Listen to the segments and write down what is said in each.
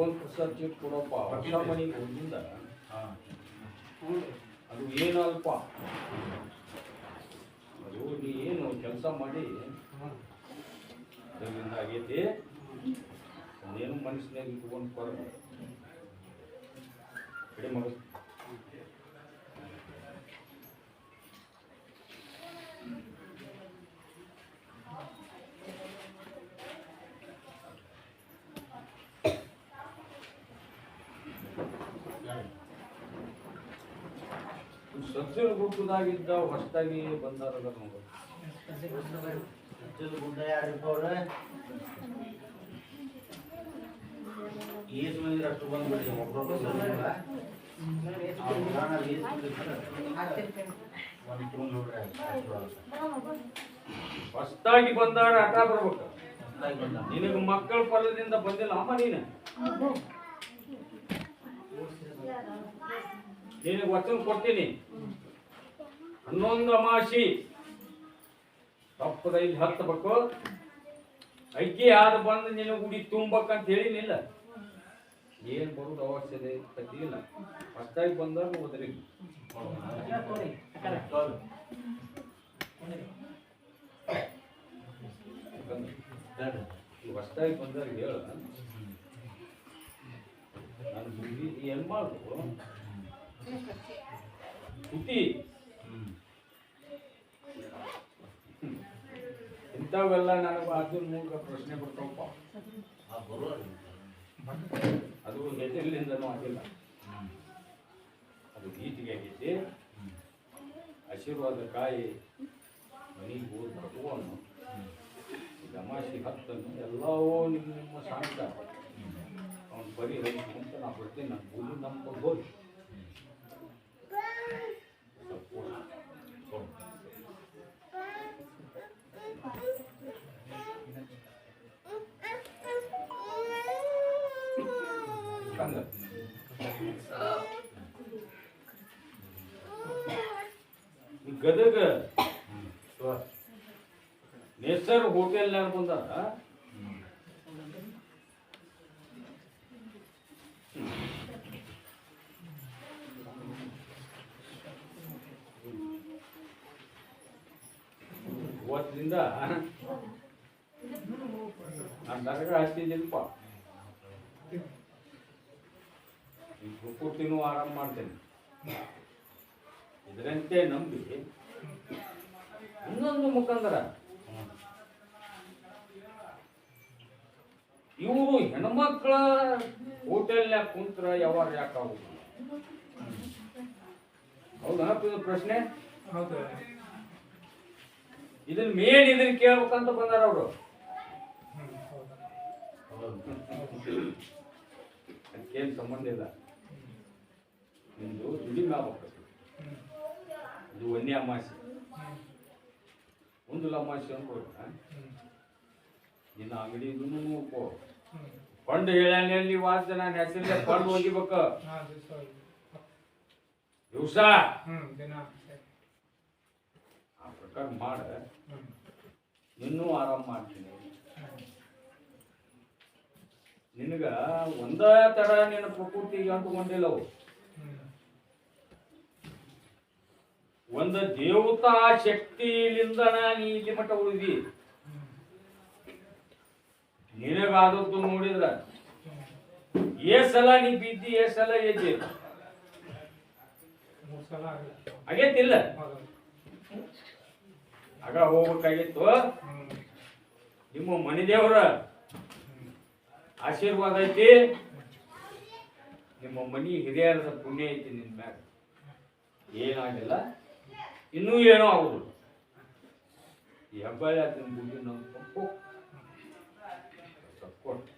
ಭಗವಂತ ಪ್ರಸಾದ್ ಚೀಟ್ ಕೊಡಪ್ಪ ಹೊಸ ಮನೆಗೆ ಹೋಗಿಂದ ಹಾಂ. ಅದು ಏನಲ್ಪ ಅದು ನೀ ಏನು ಕೆಲಸ ಮಾಡಿ? ಅದರಿಂದ ಆಗೈತಿ. ಅದೇನು ಮನಸ್ಸಿನಾಗ ಇಟ್ಕೊಂಡು ಬರ ಕಡಿಮೆ ಸಜ್ಜನ ಗುಡ್ಡದಾಗಿದ್ದ ಹೊಸದಾಗಿ ಬಂದಾರ ಗುಡ್ಡ ಯಾರಿಪ್ಪ ಅವ್ರೆ? ಏಸು ಮಂದಿರ ಅಷ್ಟು ಬಂದ್ಬಿಡಿ ಒಬ್ಬರೊಬ್ರು ಬಂದಿಲ್ಲ ಆ ಪುರಾಣ ಒಂದು ತುಂಬ ನೋಡ್ರಿ, ಅಷ್ಟು ಹೊಸದಾಗಿ ಬಂದಾರ ಹಠ ಬರ್ಬೇಕು. ನಿನಗೆ ಮಕ್ಕಳ ಫಲದಿಂದ ಬಂದಿಲ್ಲ ಅಮ್ಮ ನೀನು? ನಿನಗೆ ವಚನ ಕೊಡ್ತೀನಿ. ಹನ್ನೊಂದು ಅಮಾಸಿ ತಪ್ಪದ ಇಲ್ಲಿ ಹತ್ತಬೇಕು. ಅಕ್ಕಿ ಯಾರು ಬಂದು ನಿನ್ನ ಗುಡಿ ತುಂಬಬೇಕಂತ ಹೇಳಿನಿಲ್ಲ ಏನು ಬರೋದು ಅವಶ್ಯಕತೆ ಇಲ್ಲ ಫಸ್ಟಾಗಿ ಬಂದಾಗ ಹೋದ್ರಿ. ಫಸ್ಟಾಗಿ ಬಂದಾಗ ಹೇಳ ನಾನು ಬುದ್ಧಿ ಏನು ಮಾಡು ಹುಟ್ಟಿ ಇಂಥವೆಲ್ಲ ನನಗೆ ಅರ್ಜುನ್ ಮೂಲಕ ಪ್ರಶ್ನೆ ಬರ್ತಾವಪ್ಪ. ಅದು. ಹೆಸರಿನಿಂದನೂ ಆಗಿಲ್ಲ. ಅದು ಗೀತಿಗೆ ಆಗೈತಿ ಆಶೀರ್ವಾದ ಕಾಯಿ ಮನೆಗೆ ಹೋಗಿ ಭಗವಾನು ತಮಾಷೆ ಹತ್ತನ್ನು ಎಲ್ಲವೂ ನಿಮ್ಮ ನಿಮ್ಮ ಶಾಂತ ಅವ್ನು ಬರೀ ಅಂತ ನಾ ಬರ್ತೀನಿ ನಾನು ಭೂಮಿ ನಮ್ಮ ಹೋಗಿ ಹಂಗ ಈ ಗದಗ ನೇಸರ್ ಹೋಟೆಲ್ನಾಗ ಬಂದಾರ ಇವತ್ತಿನಿಂದ ನಾನು ದರ್ಗ ಹಚ್ತಿದ್ದೀನಪ್ಪ ಈ ಪ್ರಕೃತಿನೂ ಆರಾಮ್ ಮಾಡ್ತೇನೆ. ಇದರಂತೆ ನಂಬಿ. ಇನ್ನೊಂದು ಮುಖಂದರ. ಇವರು ಹೆಣ್ಮಕ್ಳ ಹೋಟೆಲ್ನ್ಯಾಗ ಕುಂತ್ರ ಯಾವಾಗ ಯಾಕಾಗುದು ಹೌದಾ ಇದು ಪ್ರಶ್ನೆ? ಹೌದು. ಇದನ್ನ ಮೇನ್ ಇದನ್ನ ಕೇಳ್ಬೇಕಂತ ಬಂದಾರ ಅವರು. ಅದಕ್ಕೇನು ಸಂಬಂಧ ಇಲ್ಲ. ನಿಮ್ದು ದುಡಿಮೆ ಆಗ್ಬೇಕು ಇದು ಒಂದೇ ಅಮಾಸೆ. ಒಂದು ಅಮಾಸೆ ಅಂತ ಇನ್ನು ನಿನ್ನ ಅಂಗಡಿ ನೋಡ್ಕೋ ಹ್ಮ್. ಕೊಂಡು ಹೇಳಿ ವಾಸ ನಾನು ಹೆಸರಿಗೆ ಕೊಂಡು ಹೋಗಿಬೇಕ. ದಿವ್ಸ ಪ್ರಕಾರ ಮಾಡ. ಇನ್ನೂ ಆರಾಮ್ ಮಾಡ್ತೀನಿ. ನಿನಗ ಒಂದ ತರ ನಿನ್ನ ಪ್ರಕೃತಿಗೆ ಅವು. ಒಂದ ದೇವತಾ ಶಕ್ತಿಲಿಂದ ನೀ ಇಲ್ಲಿ ಮಟ್ಟ ಉಳಿದಿ. ನಿನಗಾದದ್ದು ನೋಡಿದ್ರ. ಏ ಸಲ ನೀ ಬಿದ್ದಿ ಏ ಸಲ ಎದ್ದಿ. ಆಗೇತಿಲ್ಲ. ಆಗ ಹೋಗ್ಬೇಕಾಗಿತ್ತು. ನಿಮ್ಮ ಮನೆ ದೇವರ ಆಶೀರ್ವಾದ ಐತಿ. ನಿಮ್ಮ ಮನಿ ಹಿರಿಯರದ ಪುಣ್ಯ ಐತಿ ನಿನ್ ಮ್ಯಾಗ. ಏನಾಗಿಲ್ಲ. ಇನ್ನೂ ಏನೋ ಆಗುದು ಈ ಹೆಬ್ಬಳ್ಳಿ ಅದನ್ನ ಬುದ್ಧಿ ನಮ್ಮ ತಪ್ಪು ಕೊಟ್ಟು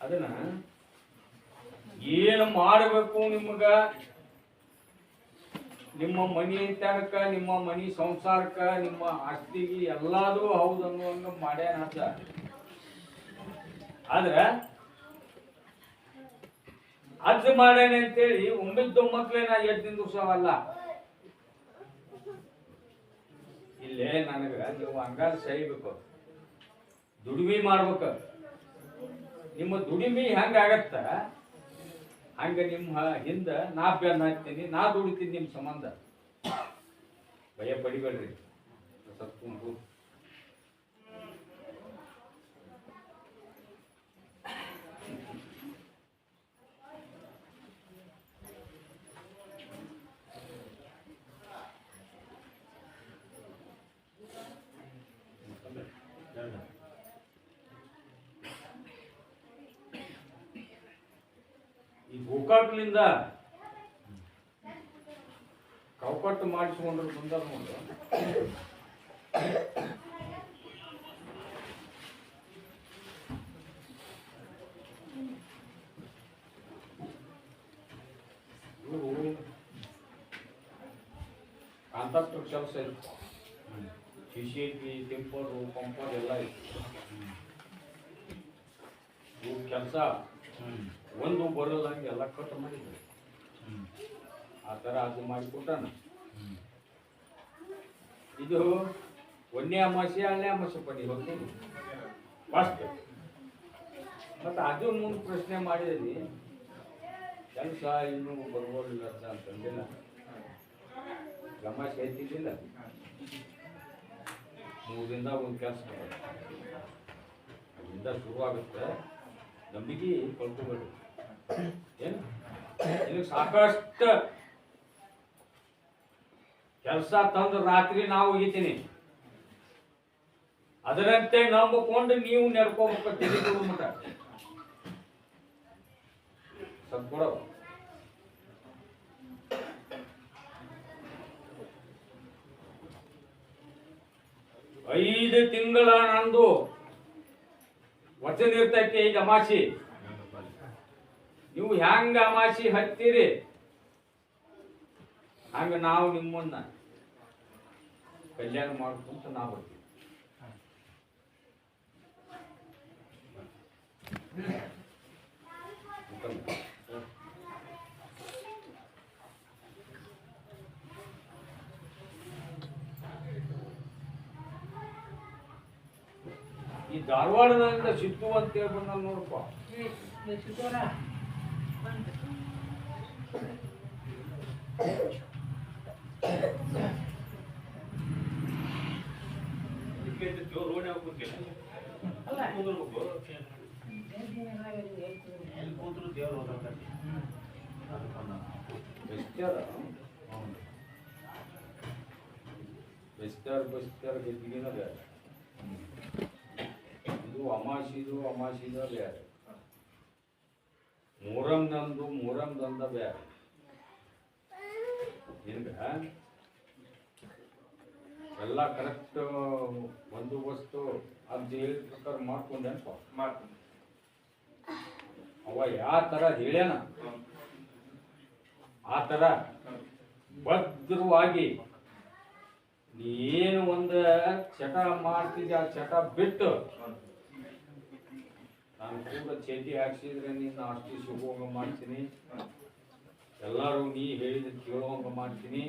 ಅದನ್ನ ಏನು ಮಾಡಬೇಕು ನಿಮಗ? ನಿಮ್ಮ ಮನಿ ತನಕ, ನಿಮ್ಮ ಮನಿ ಸಂಸಾರಕ್ಕ, ನಿಮ್ಮ ಆಸ್ತಿಗೆ ಎಲ್ಲಾದರೂ ಹೌದು ಅನ್ನುವಂಗ ಮಾಡ್ಯಾನ ಅಂತ. ಆದ್ರ ಅಜ್ಜ ಮಾಡ್ಯಾನೆ ಅಂತೇಳಿ ನಾ ಎಂಟಿನ ಎಷ್ಟ್ ದಿವಸವಲ್ಲ ಇಲ್ಲೇ ನನಗ ನೀವು ಹಂಗಾರ ಸಹಿಬೇಕು. ದುಡಿಮೆ ಮಾಡ್ಬೇಕು. ನಿಮ್ಮ ದುಡಿಮೆ ಹೆಂಗ ಆಗತ್ತ? ಹಂಗ ನಿಮ್ಮ ಹಿಂದ ನಾ ಬೆನ್ನ ಹಾಕ್ತೀನಿ ನಾ ದುಡಿತೀನಿ ನಿಮ್ಮ ಸಂಬಂಧ. ಭಯ ಪಡಿಬೇಡ್ರಿ. ಸತ್ಕೊಂಡು ಈ ಗೋಕಾಕ್ಲಿಂದ ಕೌಕಟ್ಟು ಮಾಡಿಸ್ಕೊಂಡ್ರು ಬಂದಾರ ನೋಡು ಕಾಂಟ್ರಾಕ್ಟರ್ ಕೆಲಸ ಇತ್ತು. ಸಿ ಸಿ ಐತಿ ಟಿಂಪರು ಪಂಪರ್ ಎಲ್ಲ ಇತ್ತು. ಕೆಲಸ. ಒಂದು ಬರೋದಂಗೆ ಎಲ್ಲ ಕಟ್ ಮಾಡಿದ್ರು ಆ ಥರ ಅದು ಮಾಡಿಕೊಟ್ಟಾನ. ಇದು ಒಂದೇ ಅಮಾಸೆ ಅಲ್ಲೇ ಅಮಾಸೆ ಪಡಿ ಹೋಗ್ತೀನಿ ಫಸ್ಟ್. ಮತ್ತು ಅದು ಮುಂದೆ ಪ್ರಶ್ನೆ ಮಾಡಿದ್ರಿ ಕೆಲಸ ಇನ್ನೂ ಬರ್ಬೋದಿಲ್ಲ ಅಂತ ಅಂತಂದಿಲ್ಲ. ಗಮ ಐತಿದ್ದಿಲ್ಲ ಮೂರಿಂದ ಒಂದು ಕೆಲಸ ಅದರಿಂದ ಶುರುವಾಗುತ್ತೆ. ನಂಬಿಕೆ ಕಳ್ಕೊಬೇಡ್ರಿ. ಏನು? ಸಾಕಷ್ಟು ಕೆಲಸ ತಂದು ರಾತ್ರಿ ನಾವು ಒಗಿತೀನಿ ಅದರಂತೆ ನಂಬಿಕೊಂಡು ನೀವು ನೆಡ್ಕೋಬೇಕು ತಲೆ ಮಟ ಐದು ತಿಂಗಳ ನಂದು ವಚನ ಇರ್ತೈತೆ ಈಗ ಅಮಾಸಿ. ನೀವು ಹೆಂಗ ಅಮಾಸಿ ಹತ್ತೀರಿ? ಹಂಗ ನಾವು ನಿಮ್ಮನ್ನ ಕಲ್ಯಾಣ ಮಾಡ್ಕೊಂತ ನಾವು ಬರ್ತೀವಿ. ಈ ಧಾರವಾಡದಿಂದ ಸಿದ್ದು ಅಂತ ಹೇಳಿ ನೋಡಪ್ಪ. ಬೆಸ್ತ್ಯಾರ ಬೆಸ್ತ್ಯಾರ ಗದ್ದಿಗೆನ ಬೇರೆ ಇದು ಅಮಾಸಿದು ಅಮಾಸಿದ ಬೇರೆ ಮೂರಂದಂದು ದಂದ ಬೇರೆ ನಿನ್ಗ ಎಲ್ಲ ಕರೆಕ್ಟ್ ಬಂದೋಬಸ್ತು ಅದು ಹೇಳಿದ ಪ್ರಕಾರ ಮಾಡ್ಕೊಂಡೆನಪ್ಪ ಮಾಡ್ತೀನಿ ಅವ ಯಾವ ಥರ ಹೇಳ್ಯಾನ? ಆ ಥರ ಭದ್ರವಾಗಿ ಏನು ಒಂದು ಚಟ ಮಾಡ್ತಿದ್ದೆ ಆ ಚಟ ಬಿಟ್ಟು ನಾನು ಕೂಡ ಚೇಟಿ ಹಾಕ್ಸಿದ್ರೆ ನೀನು ಅಷ್ಟು ಸಿಗುವಂಗ ಮಾಡ್ತೀನಿ. ಎಲ್ಲರೂ ನೀ ಹೇಳಿದ ಕೇಳುವಂಗ ಮಾಡ್ತೀನಿ.